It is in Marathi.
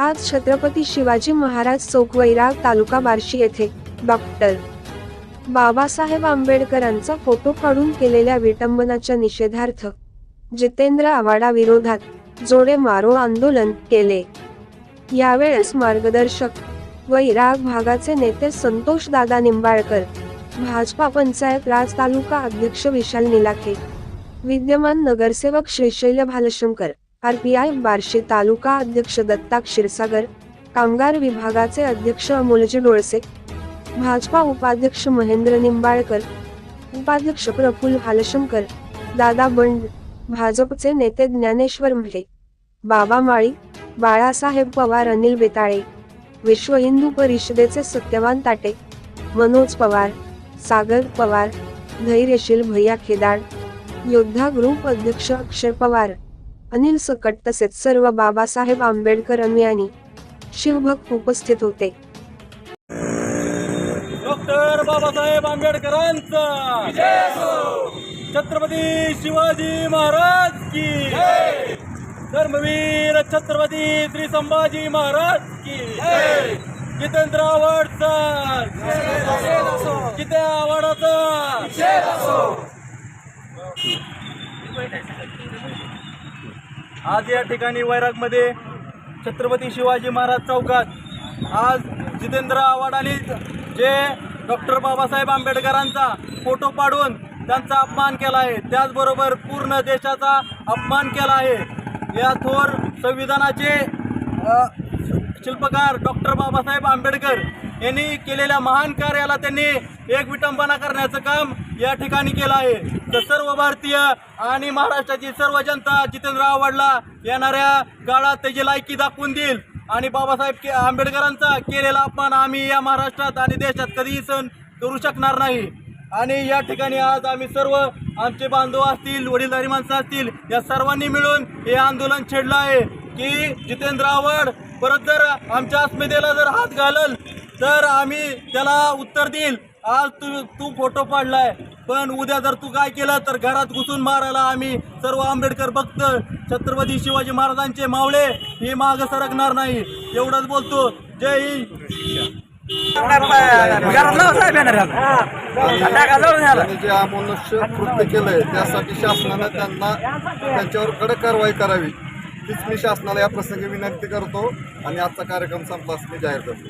आज छत्रपती शिवाजी महाराज चौक वैराग तालुका बार्शी येथे डॉक्टर बाबासाहेब आंबेडकरांचा फोटो काढून केलेल्या विटंबनाच्या निषेधार्थ जितेंद्र आव्हाडा विरोधात जोडे मारो आंदोलन केले. यावेळेस मार्गदर्शक वैराग भागाचे नेते संतोष दादा निंबाळकर भाजपा पंचायत राज तालुका अध्यक्ष विशाल निलाखे विद्यमान नगरसेवक श्रीशैल भालशंकर आरपीआय बार्शी तालुका अध्यक्ष दत्ता क्षीरसागर कामगार विभागाचे अध्यक्ष अमोलजी डोळसे भाजपा उपाध्यक्ष महेंद्र निंबाळकर उपाध्यक्ष प्रफुल्ल भालशंकर दादा बंड भाजपचे नेते ज्ञानेश्वर म्हे बाबा माळी बाळासाहेब पवार अनिल बेताळे विश्व हिंदू परिषदेचे सत्यवान ताटे मनोज पवार सागर पवार धैर्यशील भैया खेदाड योद्धा ग्रुप अध्यक्ष अक्षय पवार. अनिल सकट तसेच सर्व बाबासाहेब आंबेडकर अनुयानी शिवभक्त उपस्थित होते. डॉक्टर बाबासाहेब आंबेडकरांचा. छत्रपती शिवाजी महाराज की. धर्मवीर छत्रपती श्री संभाजी महाराज की. जितेंद्र आव्हाडचा. जिते आव्हाडाचा. आज या ठिकाणी वैरागमध्ये छत्रपती शिवाजी महाराज चौकात आज जितेंद्र आव्हाडांनी जे डॉक्टर बाबासाहेब आंबेडकरांचा फोटो पाडून त्यांचा अपमान केला आहे. त्याचबरोबर पूर्ण देशाचा अपमान केला आहे. या थोर संविधानाचे शिल्पकार डॉक्टर बाबासाहेब आंबेडकर यांनी केलेल्या महान कार्याला त्यांनी एक विटंबना करण्याचं काम या ठिकाणी केलं आहे. तर सर्व भारतीय आणि महाराष्ट्राची सर्व जनता जितेंद्र आव्हाडला येणाऱ्या काळात त्याची लायकी दाखवून देईल. आणि बाबासाहेब के आंबेडकरांचा केलेला अपमान आम्ही या महाराष्ट्रात आणि देशात कधीही सहन करू शकणार नाही. आणि या ठिकाणी आज आम्ही सर्व आमचे बांधव असतील वडीलधारी माणसं असतील या सर्वांनी मिळून हे आंदोलन छेडलं आहे की जितेंद्र आव्हाड परत जर आमच्या अस्मितेला जर हात घालल तर आम्ही त्याला उत्तर देईल. आज तू तू फोटो पाडलाय पण उद्या जर तू काय केलं तर घरात घुसून मारायला आम्ही सर्व आंबेडकर भक्त छत्रपती शिवाजी महाराजांचे मावळे हे माग सरकणार नाही. एवढंच बोलतो. जय हिंद. त्यांनी जे कृत्य केलंय त्यासाठी शासनानं त्यांना त्यांच्यावर कडक कारवाई करावी. तीच मी शासनाला या प्रसंगी विनंती करतो आणि आजचा कार्यक्रम संपलास मी जाहीर करतो.